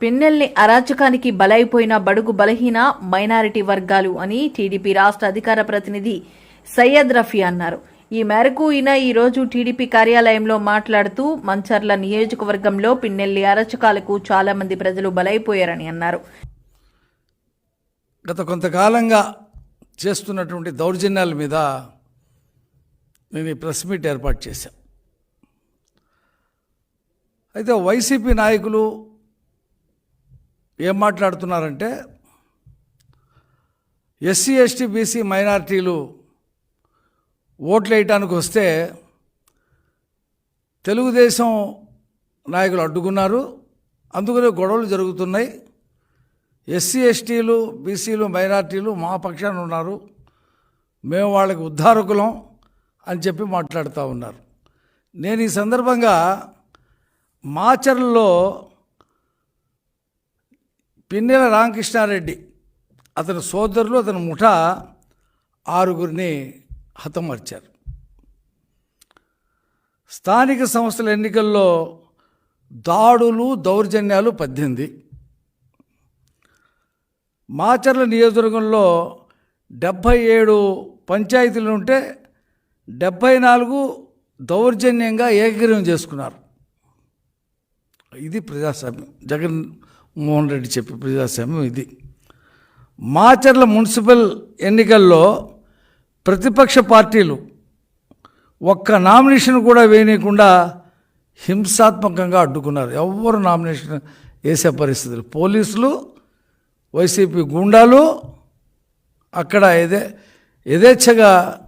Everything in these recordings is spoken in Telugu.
పిన్నెల్ని అరాచకానికి బలైపోయిన బడుగు బలహీన మైనారిటీ వర్గాలు అని టీడీపీ రాష్ట్ర అధికార ప్రతినిధి సయ్యద్ రఫీ అన్నారు. ఈ మేరకు ఈయన ఈరోజు టీడీపీ కార్యాలయంలో మాట్లాడుతూ మంచర్ల నియోజకవర్గంలో పిన్నెల్లి అరాచకాలకు చాలా మంది ప్రజలు బలైపోయారని అన్నారు. గత కొంతకాలంగా చేస్తున్నటువంటి దౌర్జన్యాల మీద మేము ఈ ప్రెస్ మీట్ ఏర్పాటు చేశాం. అయితే వైసీపీ నాయకులు ఏం మాట్లాడుతున్నారంటే ఎస్సీ ఎస్టీ బీసీ మైనారిటీలు ఓట్లు వేయటానికి వస్తే తెలుగుదేశం నాయకులు అడ్డుకున్నారు. అందుకనే గొడవలు జరుగుతున్నాయి. ఎస్సీ ఎస్టీలు బీసీలు మైనార్టీలు మా పక్షాన ఉన్నారు. మేము వాళ్ళకి ఉద్ధారకులం అని చెప్పి మాట్లాడుతూ ఉన్నారు. నేను ఈ సందర్భంగా మాచర్లలో పిన్నెల రామకృష్ణారెడ్డి అతని సోదరులు అతని ముఠ ఆరుగురిని హతమార్చారు. స్థానిక సంస్థల ఎన్నికల్లో దాడులు దౌర్జన్యాలు పద్దెనిమిది. మాచర్ల నియోజకవర్గంలో డెబ్భై ఏడు పంచాయతీలు ఉంటే డెబ్భై నాలుగు దౌర్జన్యంగా ఏకగ్రీవం చేసుకున్నారు. ఇది ప్రజాస్వామ్యం. జగన్ మోహన్ రెడ్డి చెప్పే ప్రజాస్వామ్యం ఇది. మాచర్ల మున్సిపల్ ఎన్నికల్లో ప్రతిపక్ష పార్టీలు ఒక్క నామినేషన్ కూడా వేయనీయకుండా హింసాత్మకంగా అడ్డుకున్నారు. ఎవ్వరు నామినేషన్ వేసే పరిస్థితులు. పోలీసులు వైసీపీ గుండాలు అక్కడ ఎదే యథేచ్ఛగా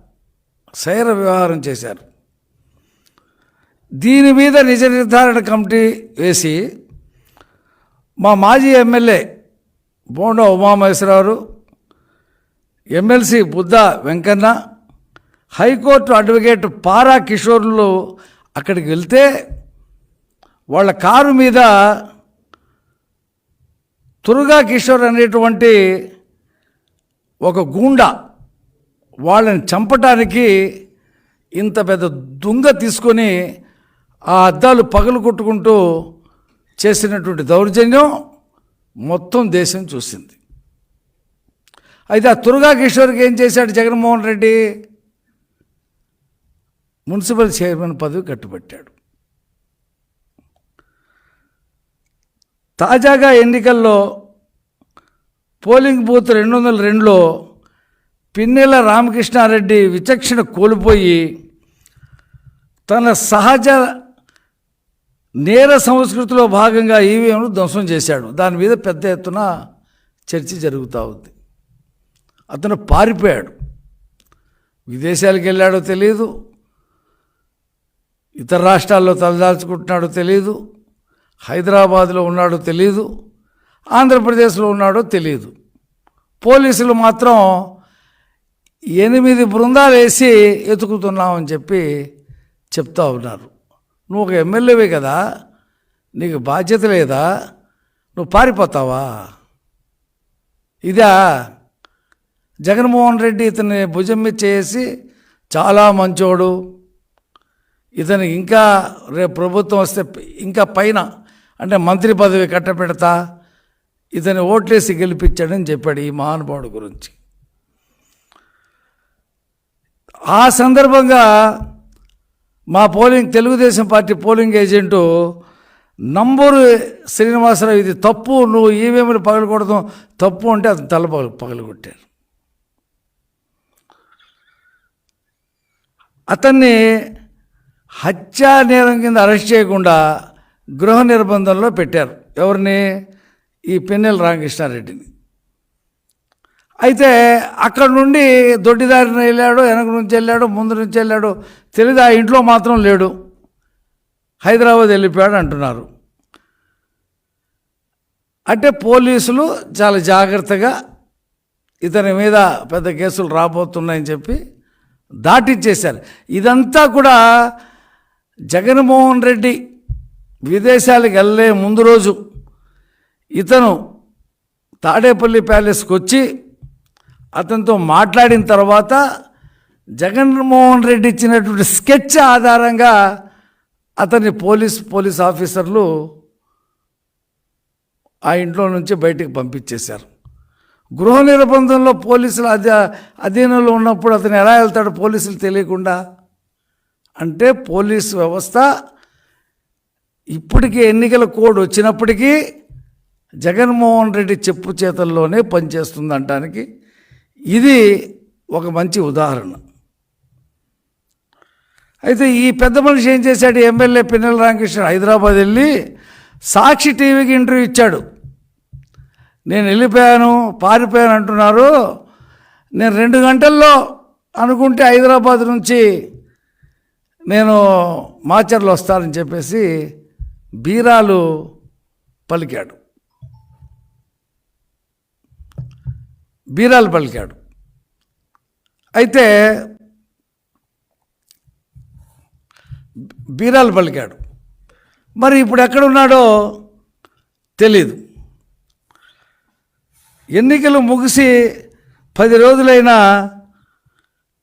సైర వ్యవహారం చేశారు. దీని మీద నిజ నిర్ధారణ కమిటీ వేసి మా మాజీ MLA Bonda Umamaheswararao MLC Buddha Venkanna high court advocate Para కిషోర్లు అక్కడికి వెళ్తే వాళ్ళ కారు మీద తురుగా కిషోర్ అనేటువంటి ఒక గూండా వాళ్ళని చంపటానికి ఇంత పెద్ద దుంగ తీసుకొని ఆ అద్దాలు పగలు కొట్టుకుంటూ చేసినటువంటి దౌర్జన్యం మొత్తం దేశం చూసింది. అయితే ఆ తురుగా కిషోర్కి ఏం చేశాడు జగన్మోహన్ రెడ్డి? మున్సిపల్ చైర్మన్ పదవి కట్టుబట్టాడు. తాజాగా ఎన్నికల్లో పోలింగ్ బూత్ రెండు వందల రెండులో పిన్నెల రామకృష్ణారెడ్డి విచక్షణ కోల్పోయి తన సహజ నేర సంస్కృతిలో భాగంగా ఈవీఎంలు ధ్వంసం చేశాడు. దాని మీద పెద్ద ఎత్తున చర్చ జరుగుతూ ఉంది. అతను పారిపోయాడు. విదేశాలకు వెళ్ళాడో తెలియదు ఇతర రాష్ట్రాల్లో తలదాల్చుకుంటున్నాడో తెలియదు హైదరాబాద్లో ఉన్నాడో తెలియదు ఆంధ్రప్రదేశ్లో ఉన్నాడో తెలియదు పోలీసులు మాత్రం ఎనిమిది బృందాలు వేసి ఎతుకుతున్నామని చెప్పి చెప్తా ఉన్నారు. నువ్వు ఒక ఎమ్మెల్యేవే కదా నీకు బాధ్యత లేదా నువ్వు పారిపోతావా? ఇదా జగన్మోహన్ రెడ్డి ఇతని భుజం మీద చేసి చాలా మంచోడు. ఇతను ఇంకా రేపు ప్రభుత్వం వస్తే ఇంకా పైన అంటే మంత్రి పదవి కట్టపెడతా ఇతని ఓట్లేసి గెలిపించాడని చెప్పాడు ఈ మహానుభావుడు గురించి. ఆ సందర్భంగా మా polling Telugu Desam party polling agent Namburu Srinivasarao ఇది తప్పు నువ్వు ఈవీఎంలు పగలకూడదు తప్పు అంటే అతను తల పగలు పగలగొట్టారు. అతన్ని హత్యా నేరం కింద అరెస్ట్ చేయకుండా గృహ నిర్బంధంలో పెట్టారు. ఎవరిని? ఈ పెన్నెల రామకృష్ణారెడ్డిని. అయితే అక్కడ నుండి దొడ్డిదారిని వెళ్ళాడు వెనక నుంచి వెళ్ళాడు ముందు నుంచి వెళ్ళాడు. తెలియదు ఆ ఇంట్లో మాత్రం లేడు. హైదరాబాద్ వెళ్ళిపోయాడు అంటున్నారు. అంటే పోలీసులు చాలా జాగ్రత్తగా ఇతని మీద పెద్ద కేసులు రాబోతున్నాయని చెప్పి దాటిచ్చేశారు. ఇదంతా కూడా జగన్మోహన్ రెడ్డి విదేశాలకు వెళ్ళే ముందు రోజు ఇతను తాడేపల్లి ప్యాలెస్కి వచ్చి అతనితో మాట్లాడిన తర్వాత జగన్మోహన్ రెడ్డి ఇచ్చినటువంటి స్కెచ్ ఆధారంగా అతన్ని పోలీస్ పోలీస్ ఆఫీసర్లు ఆ ఇంట్లో నుంచి బయటికి పంపించేశారు. గృహ నిర్బంధంలో పోలీసులు అధీ అధీనంలో ఉన్నప్పుడు అతను ఎలా వెళ్తాడు పోలీసులు తెలియకుండా అంటే పోలీసు వ్యవస్థ ఇప్పటికీ ఎన్నికల కోడ్ వచ్చినప్పటికీ జగన్మోహన్ రెడ్డి చెప్పు చేతల్లోనే పనిచేస్తుంది అనటానికి ఇది ఒక మంచి ఉదాహరణ. అయితే ఈ పెద్ద మనిషి ఏం చేశాడు? ఎమ్మెల్యే పిన్నెల రామకృష్ణ హైదరాబాద్ వెళ్ళి సాక్షి టీవీకి ఇంటర్వ్యూ ఇచ్చాడు. నేను వెళ్ళిపోయాను పారిపోయాను అంటున్నారు. నేను రెండు గంటల్లో అనుకుంటే హైదరాబాద్ నుంచి నేను మాచర్లు వస్తానని చెప్పేసి బీరాలు పలికాడు. బీరాలు పలికాడు. అయితే బీరాలు పలికాడు. మరి ఇప్పుడు ఎక్కడున్నాడో తెలీదు. ఎన్నికలు ముగిసి పది రోజులైనా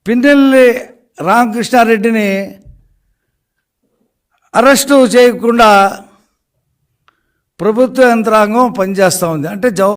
పిన్నెల్లి రామకృష్ణారెడ్డిని అరెస్టు చేయకుండా ప్రభుత్వ యంత్రాంగం పనిచేస్తూ ఉంది. అంటే జవ